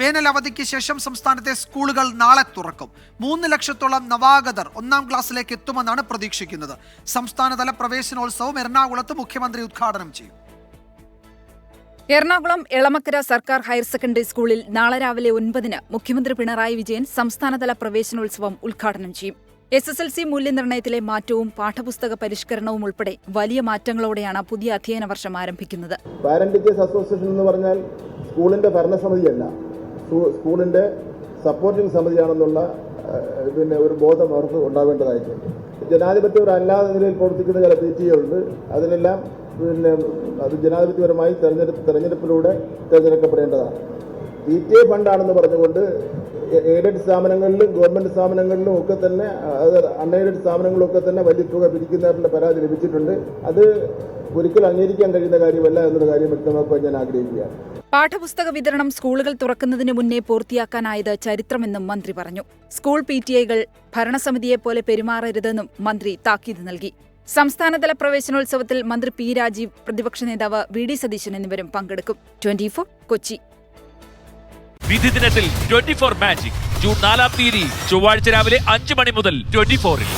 വേനൽ അവധിക്ക് ശേഷം സംസ്ഥാനത്തെ സ്കൂളുകൾ നാളെ തുറക്കും. മൂന്ന് ലക്ഷത്തോളം നവാഗതർ ഒന്നാം ക്ലാസ്സിലേക്ക് എത്തുമെന്നാണ് പ്രതീക്ഷിക്കുന്നത്. സംസ്ഥാനതല പ്രവേശനോത്സവം എറണാകുളത്ത് മുഖ്യമന്ത്രി ഉദ്ഘാടനം ചെയ്യും. എറണാകുളം എളമക്കര സർക്കാർ ഹയർ സെക്കൻഡറി സ്കൂളിൽ നാളെ രാവിലെ ഒൻപതിന് മുഖ്യമന്ത്രി പിണറായി വിജയൻ സംസ്ഥാനതല പ്രവേശനോത്സവം ഉദ്ഘാടനം ചെയ്യും. എസ് എസ് എൽ സി മൂല്യനിർണയത്തിലെ മാറ്റവും പാഠപുസ്തക പരിഷ്കരണവും ഉൾപ്പെടെ വലിയ മാറ്റങ്ങളോടെയാണ് പുതിയ അധ്യയന വർഷം ആരംഭിക്കുന്നത്. പാരന്റ് ടീച്ചേഴ്സ് അസോസിയേഷൻ എന്ന് പറഞ്ഞാൽ സ്കൂളിന്റെ ഭരണസമിതിയല്ല. സ്കൂ- സ്കൂളിന്റെ സപ്പോർട്ടിംഗ് സമിതിയാണെന്നുള്ള പിന്നെ ഒരു ബോധം അവർക്ക് ഉണ്ടാവേണ്ടതായിട്ടുണ്ട്. ജനാധിപത്യപരമല്ലാത്ത നിലയിൽ പ്രവർത്തിക്കുന്ന ചില പി ടി ഉണ്ട് പിന്നെ അത് ജനാധിപത്യപരമായി തെരഞ്ഞെടുപ്പ് തെരഞ്ഞെടുപ്പിലൂടെ തിരഞ്ഞെടുക്കപ്പെടേണ്ടതാണ്. പി ടി എ ഫണ്ടാണെന്ന് പറഞ്ഞുകൊണ്ട് എയ്ഡഡ് സ്ഥാപനങ്ങളിലും ഗവൺമെന്റ് സ്ഥാപനങ്ങളിലും ഒക്കെ തന്നെ അത് അൺഎയ്ഡഡ് സ്ഥാപനങ്ങളൊക്കെ തന്നെ വലിയ തുക പിരിക്കുന്നവരുടെ പരാതി ലഭിച്ചിട്ടുണ്ട്. അത് ഒരിക്കലും അംഗീകരിക്കാൻ കഴിയുന്ന കാര്യമല്ല എന്നൊരു കാര്യം വ്യക്തമാക്കുവാൻ ഞാൻ ആഗ്രഹിക്കുകയാണ്. പാഠപുസ്തക വിതരണം സ്കൂളുകൾ തുറക്കുന്നതിന് മുന്നേ പൂർത്തിയാക്കാനായത് ചരിത്രമെന്നും മന്ത്രി പറഞ്ഞു. സ്കൂൾ പി ടി ഐകൾ ഭരണസമിതിയെപ്പോലെ പെരുമാറരുതെന്നും മന്ത്രി താക്കീത് നൽകി. സംസ്ഥാനതല പ്രവേശനോത്സവത്തിൽ മന്ത്രി പി രാജീവ് പ്രതിപക്ഷ നേതാവ് വി ഡി സതീശൻ എന്നിവരും പങ്കെടുക്കും. ട്വന്റി കൊച്ചി. വിധി ദിനത്തിൽ ട്വന്റി ഫോർ മാജിക്. ജൂൺ നാലാം തീയതി ചൊവ്വാഴ്ച രാവിലെ അഞ്ച് മണി മുതൽ ട്വന്റി ഫോറിൽ.